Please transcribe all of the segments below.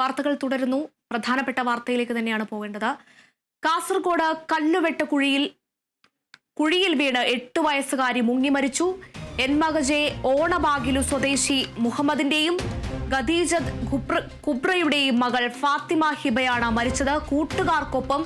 വാർത്തകൾ തുടരുന്നു. പ്രധാനപ്പെട്ട വാർത്തയിലേക്ക് തന്നെയാണ് പോകേണ്ടത്. കാസർഗോഡ് കല്ലുവെട്ട കുഴിയിൽ കുഴിയിൽ വീണ് എട്ട് വയസ്സുകാരി മുങ്ങിമരിച്ചു എൻമകജെ ഓണബാഗിലു സ്വദേശി മുഹമ്മദിന്റെയും ഖദീജത് കുബ്രയുടെയും മകൾ ഫാത്തിമ ഹിബയാണ് മരിച്ചത്. കൂട്ടുകാർക്കൊപ്പം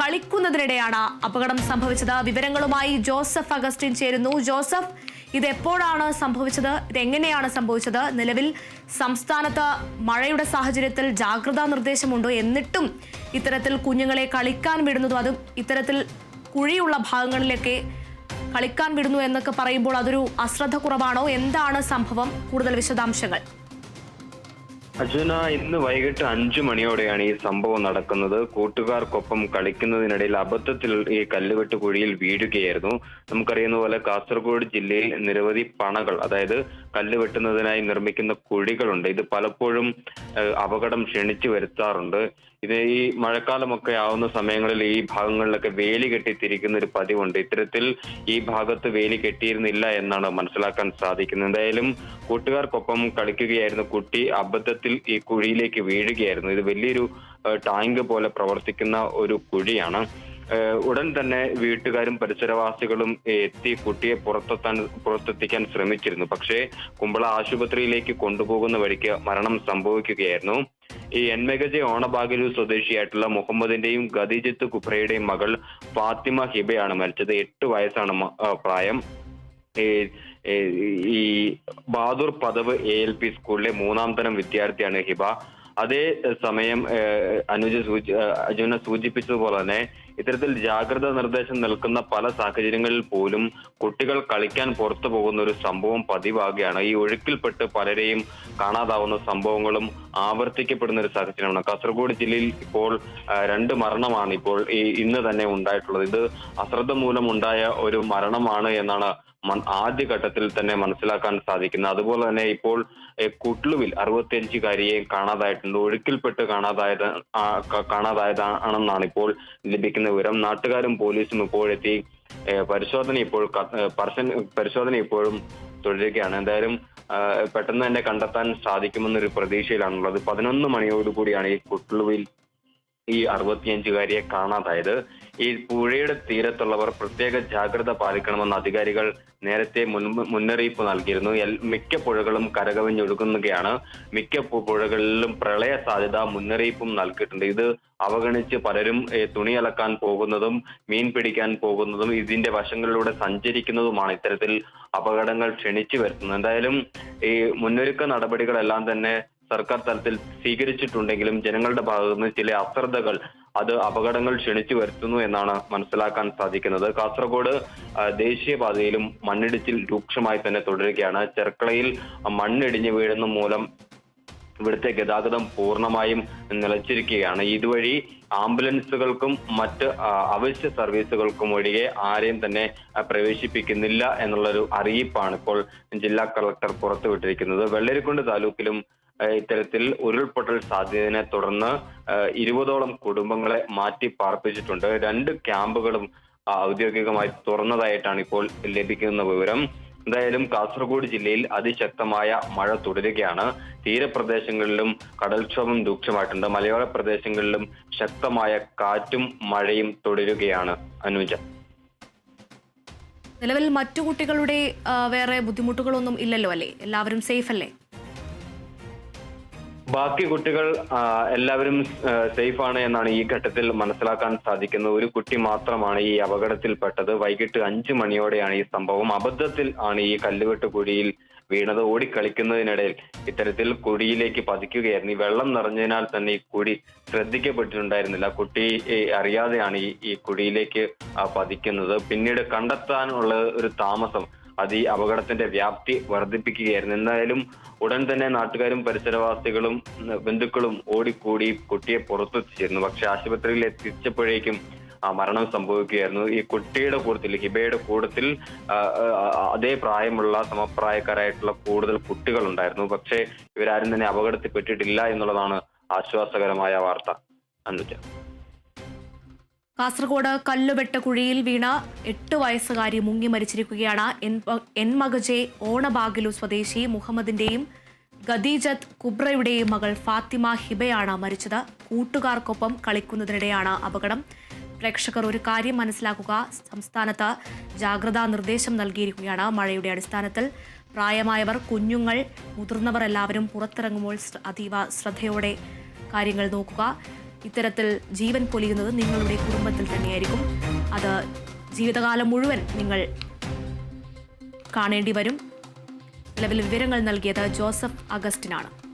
കളിക്കുന്നതിനിടെയാണ് അപകടം സംഭവിച്ചത്. വിവരങ്ങളുമായി ജോസഫ് അഗസ്റ്റിൻ ചേരുന്നു. ജോസഫ് ഇത് എപ്പോഴാണ് സംഭവിച്ചത്? ഇതെങ്ങനെയാണ് സംഭവിച്ചത്? നിലവിൽ സംസ്ഥാനത്ത് മഴയുടെ സാഹചര്യത്തിൽ ജാഗ്രതാ നിർദ്ദേശമുണ്ടോ. എന്നിട്ടും ഇത്തരത്തിൽ കുഞ്ഞുങ്ങളെ കളിക്കാൻ വിടുന്നതും അതും ഇത്തരത്തിൽ കുഴിയുള്ള ഭാഗങ്ങളിലൊക്കെ കളിക്കാൻ വിടുന്നു എന്നൊക്കെ പറയുമ്പോൾ അതൊരു അശ്രദ്ധ കുറവാണോ എന്താണ് സംഭവം? കൂടുതൽ വിശദാംശങ്ങൾ. അർജുന ഇന്ന് വൈകിട്ട് അഞ്ചു മണിയോടെയാണ് ഈ സംഭവം നടക്കുന്നത്. കൂട്ടുകാർക്കൊപ്പം കളിക്കുന്നതിനിടയിൽ അബദ്ധത്തിൽ ഈ കല്ലുകെട്ട് കുഴിയിൽ വീഴുകയായിരുന്നു. നമുക്കറിയുന്ന പോലെ കാസർഗോഡ് ജില്ലയിൽ നിരവധി പണകൾ അതായത് കല്ല് വെട്ടുന്നതിനായി നിർമ്മിക്കുന്ന കുഴികളുണ്ട്. ഇത് പലപ്പോഴും അപകടം ക്ഷണിച്ചു വരുത്താറുണ്ട്. ഇത് ഈ മഴക്കാലമൊക്കെ ആവുന്ന സമയങ്ങളിൽ ഈ ഭാഗങ്ങളിലൊക്കെ വേലി കെട്ടിത്തിരിക്കുന്ന ഒരു പതിവുണ്ട്. ഇത്തരത്തിൽ ഈ ഭാഗത്ത് വേലി കെട്ടിയിരുന്നില്ല എന്നാണ് മനസ്സിലാക്കാൻ സാധിക്കുന്നത്. എന്തായാലും കൂട്ടുകാർക്കൊപ്പം കളിക്കുകയായിരുന്നു കുട്ടി അബദ്ധത്തിൽ ഈ കുഴിയിലേക്ക് വീഴുകയായിരുന്നു. ഇത് വലിയൊരു ടാങ്ക് പോലെ പ്രവർത്തിക്കുന്ന ഒരു കുഴിയാണ്. ഉടൻ തന്നെ വീട്ടുകാരും പരിസരവാസികളും എത്തി കുട്ടിയെ പുറത്തെത്താൻ പുറത്തെത്തിക്കാൻ ശ്രമിച്ചിരുന്നു. പക്ഷേ കുമ്പള ആശുപത്രിയിലേക്ക് കൊണ്ടുപോകുന്ന വഴിക്ക് മരണം സംഭവിക്കുകയായിരുന്നു. ഈ എൻമെഗജെ ഓണബാഗലൂർ സ്വദേശിയായിട്ടുള്ള മുഹമ്മദിന്റെയും ഖദീജത്ത് കുബ്രയുടെയും മകൾ ഫാത്തിമ ഹിബയാണ് മരിച്ചത്. എട്ട് വയസ്സാണ് പ്രായം. ഈ Bahadur Padav A L P സ്കൂളിലെ മൂന്നാം തരം വിദ്യാർത്ഥിയാണ് ഹിബ. അതേ സമയം അനുജ സൂചി അജുന സൂചിപ്പിച്ചതുപോലെ തന്നെ ഇത്തരത്തിൽ ജാഗ്രത നിർദ്ദേശം നൽകുന്ന പല സാഹചര്യങ്ങളിൽ പോലും കുട്ടികൾ കളിക്കാൻ പുറത്തു പോകുന്ന ഒരു സംഭവം പതിവാകുകയാണ്. ഈ ഒഴുക്കിൽപ്പെട്ട് പലരെയും കാണാതാവുന്ന സംഭവങ്ങളും ആവർത്തിക്കപ്പെടുന്ന ഒരു സാഹചര്യമാണ്. കാസർഗോഡ് ജില്ലയിൽ ഇപ്പോൾ രണ്ട് മരണമാണ് ഇപ്പോൾ ഈ ഇന്ന് തന്നെ ഉണ്ടായിട്ടുള്ളത്. ഇത് അശ്രദ്ധ മൂലം ഉണ്ടായ ഒരു മരണമാണ് എന്നാണ് ആദ്യഘട്ടത്തിൽ തന്നെ മനസ്സിലാക്കാൻ സാധിക്കുന്നത്. അതുപോലെ തന്നെ ഇപ്പോൾ കുട്ലുവിൽ അറുപത്തിയഞ്ചുകാരിയെ കാണാതായിട്ടുണ്ട്. ഒഴുക്കിൽപ്പെട്ട് കാണാതായത് കാണാതായതാണെന്നാണ് ഇപ്പോൾ ലഭിക്കുന്ന വിവരം നാട്ടുകാരും പോലീസും ഇപ്പോഴെത്തി പരിശോധന ഇപ്പോൾ പരിശോധന ഇപ്പോഴും തുടരുകയാണ്. എന്തായാലും പെട്ടെന്ന് തന്നെ കണ്ടെത്താൻ സാധിക്കുമെന്നൊരു പ്രതീക്ഷയിലാണുള്ളത്. പതിനൊന്ന് മണിയോടുകൂടിയാണ് ഈ കുട്ലുവിൽ ഈ അറുപത്തിയഞ്ചുകാരിയെ കാണാതായത്. ഈ പുഴയുടെ തീരത്തുള്ളവർ പ്രത്യേക ജാഗ്രത പാലിക്കണമെന്ന് അധികാരികൾ നേരത്തെ മുന്നറിയിപ്പ് നൽകിയിരുന്നു. മിക്ക പുഴകളും കരകവിഞ്ഞൊഴുകുന്നുകയാണ് മിക്ക പുഴകളിലും പ്രളയ സാധ്യത മുന്നറിയിപ്പും നൽകിയിട്ടുണ്ട്. ഇത് അവഗണിച്ച് പലരും തുണി അലക്കാൻ പോകുന്നതും മീൻ പിടിക്കാൻ പോകുന്നതും ഇതിന്റെ വശങ്ങളിലൂടെ സഞ്ചരിക്കുന്നതുമാണ് ഇത്തരത്തിൽ അപകടങ്ങൾ ക്ഷണിച്ചു വരുത്തുന്നത്. എന്തായാലും ഈ മുന്നൊരുക്ക നടപടികളെല്ലാം തന്നെ സർക്കാർ തലത്തിൽ സ്വീകരിച്ചിട്ടുണ്ടെങ്കിലും ജനങ്ങളുടെ ഭാഗത്തു നിന്ന് ചില അശ്രദ്ധകൾ അത് അപകടങ്ങൾ ക്ഷണിച്ചു വരുത്തുന്നു എന്നാണ് മനസ്സിലാക്കാൻ സാധിക്കുന്നത്. കാസർഗോഡ് ദേശീയപാതയിലും മണ്ണിടിച്ചിൽ രൂക്ഷമായി തന്നെ തുടരുകയാണ്. ചെർക്കളയിൽ മണ്ണിടിഞ്ഞു വീഴുന്ന മൂലം ഇവിടുത്തെ ഗതാഗതം പൂർണമായും നിലച്ചിരിക്കുകയാണ്. ഇതുവഴി ആംബുലൻസുകൾക്കും മറ്റ് അവശ്യ സർവീസുകൾക്കും ഒഴികെ ആരെയും തന്നെ പ്രവേശിപ്പിക്കുന്നില്ല എന്നുള്ളൊരു അറിയിപ്പാണ് ഇപ്പോൾ ജില്ലാ കളക്ടർ പുറത്തുവിട്ടിരിക്കുന്നത്. വെള്ളരിക്കുണ്ട് താലൂക്കിലും ഇത്തരത്തിൽ ഉരുൾപൊട്ടൽ സാധ്യതയെ തുടർന്ന് ഇരുപതോളം കുടുംബങ്ങളെ മാറ്റി പാർപ്പിച്ചിട്ടുണ്ട്. രണ്ട് ക്യാമ്പുകളും ഔദ്യോഗികമായി തുറന്നതായിട്ടാണ് ഇപ്പോൾ ലഭിക്കുന്ന വിവരം. എന്തായാലും കാസർഗോഡ് ജില്ലയിൽ അതിശക്തമായ മഴ തുടരുകയാണ്. തീരപ്രദേശങ്ങളിലും കടൽക്ഷോഭം രൂക്ഷമായിട്ടുണ്ട്. മലയോര പ്രദേശങ്ങളിലും ശക്തമായ കാറ്റും മഴയും തുടരുകയാണ് അനുജ. നിലവിൽ മറ്റു കുട്ടികളുടെ വേറെ ബുദ്ധിമുട്ടുകളൊന്നും ഇല്ലല്ലോ അല്ലേ? എല്ലാവരും സേഫ് അല്ലേ ബാക്കി കുട്ടികൾ എല്ലാവരും സേഫ് ആണ് എന്നാണ് ഈ ഘട്ടത്തിൽ മനസ്സിലാക്കാൻ സാധിക്കുന്നത്. ഒരു കുട്ടി മാത്രമാണ് ഈ അപകടത്തിൽപ്പെട്ടത് വൈകിട്ട് അഞ്ചു മണിയോടെയാണ് ഈ സംഭവം. അബദ്ധത്തിൽ ആണ് ഈ കല്ലുകെട്ട് കുഴിയിൽ വീണത്. ഓടിക്കളിക്കുന്നതിനിടയിൽ ഇത്തരത്തിൽ കുഴിയിലേക്ക് പതിക്കുകയായിരുന്നു. ഈ വെള്ളം നിറഞ്ഞതിനാൽ തന്നെ ഈ കുഴി ശ്രദ്ധിക്കപ്പെട്ടിട്ടുണ്ടായിരുന്നില്ല. കുട്ടി അറിയാതെയാണ് ഈ ഈ കുഴിയിലേക്ക് പതിക്കുന്നത്. പിന്നീട് കണ്ടെത്താനുള്ള ഒരു താമസം അത് ഈ അപകടത്തിന്റെ വ്യാപ്തി വർദ്ധിപ്പിക്കുകയായിരുന്നു. എന്തായാലും ഉടൻ തന്നെ നാട്ടുകാരും പരിസരവാസികളും ബന്ധുക്കളും ഓടിക്കൂടി കുട്ടിയെ പുറത്തെത്തിച്ചിരുന്നു. പക്ഷെ ആശുപത്രിയിൽ എത്തിച്ചപ്പോഴേക്കും ആ മരണം സംഭവിക്കുകയായിരുന്നു. ഈ കുട്ടിയുടെ കൂട്ടത്തിൽ ഹിബയുടെ ആ, അതേ പ്രായമുള്ള സമപ്രായക്കാരായിട്ടുള്ള കൂടുതൽ കുട്ടികൾ ഉണ്ടായിരുന്നു പക്ഷേ ഇവരാരും തന്നെ അപകടത്തിൽപ്പെട്ടിട്ടില്ല എന്നുള്ളതാണ് ആശ്വാസകരമായ വാർത്ത. അനുജ കാസർഗോഡ് കല്ലുവെട്ട കുഴിയിൽ വീണ എട്ട് വയസ്സുകാരി മുങ്ങി മരിച്ചിരിക്കുകയാണ്. എൻ- മകജെ ഓണബാഗിലു സ്വദേശി മുഹമ്മദിന്റെയും ഖദീജത്ത് കുബ്രയുടെയും മകൾ ഫാത്തിമ ഹിബയാണ് മരിച്ചത്. കൂട്ടുകാർക്കൊപ്പം കളിക്കുന്നതിനിടെയാണ് അപകടം. പ്രേക്ഷകർ ഒരു കാര്യം മനസ്സിലാക്കുക. സംസ്ഥാനത്ത് ജാഗ്രതാ നിർദ്ദേശം നൽകിയിരിക്കുകയാണ് മഴയുടെ അടിസ്ഥാനത്തിൽ. പ്രായമായവർ കുഞ്ഞുങ്ങൾ മുതിർന്നവർ എല്ലാവരും പുറത്തിറങ്ങുമ്പോൾ അതീവ ശ്രദ്ധയോടെ കാര്യങ്ങൾ നോക്കുക. ഇത്തരത്തിൽ ജീവൻ പൊലിയുന്നത് നിങ്ങളുടെ കുടുംബത്തിൽ തന്നെയായിരിക്കും. അത് ജീവിതകാലം മുഴുവൻ നിങ്ങൾ കാണേണ്ടി വരും. നിലവിൽ വിവരങ്ങൾ നൽകിയത് ജോസഫ് അഗസ്റ്റിനാണ്.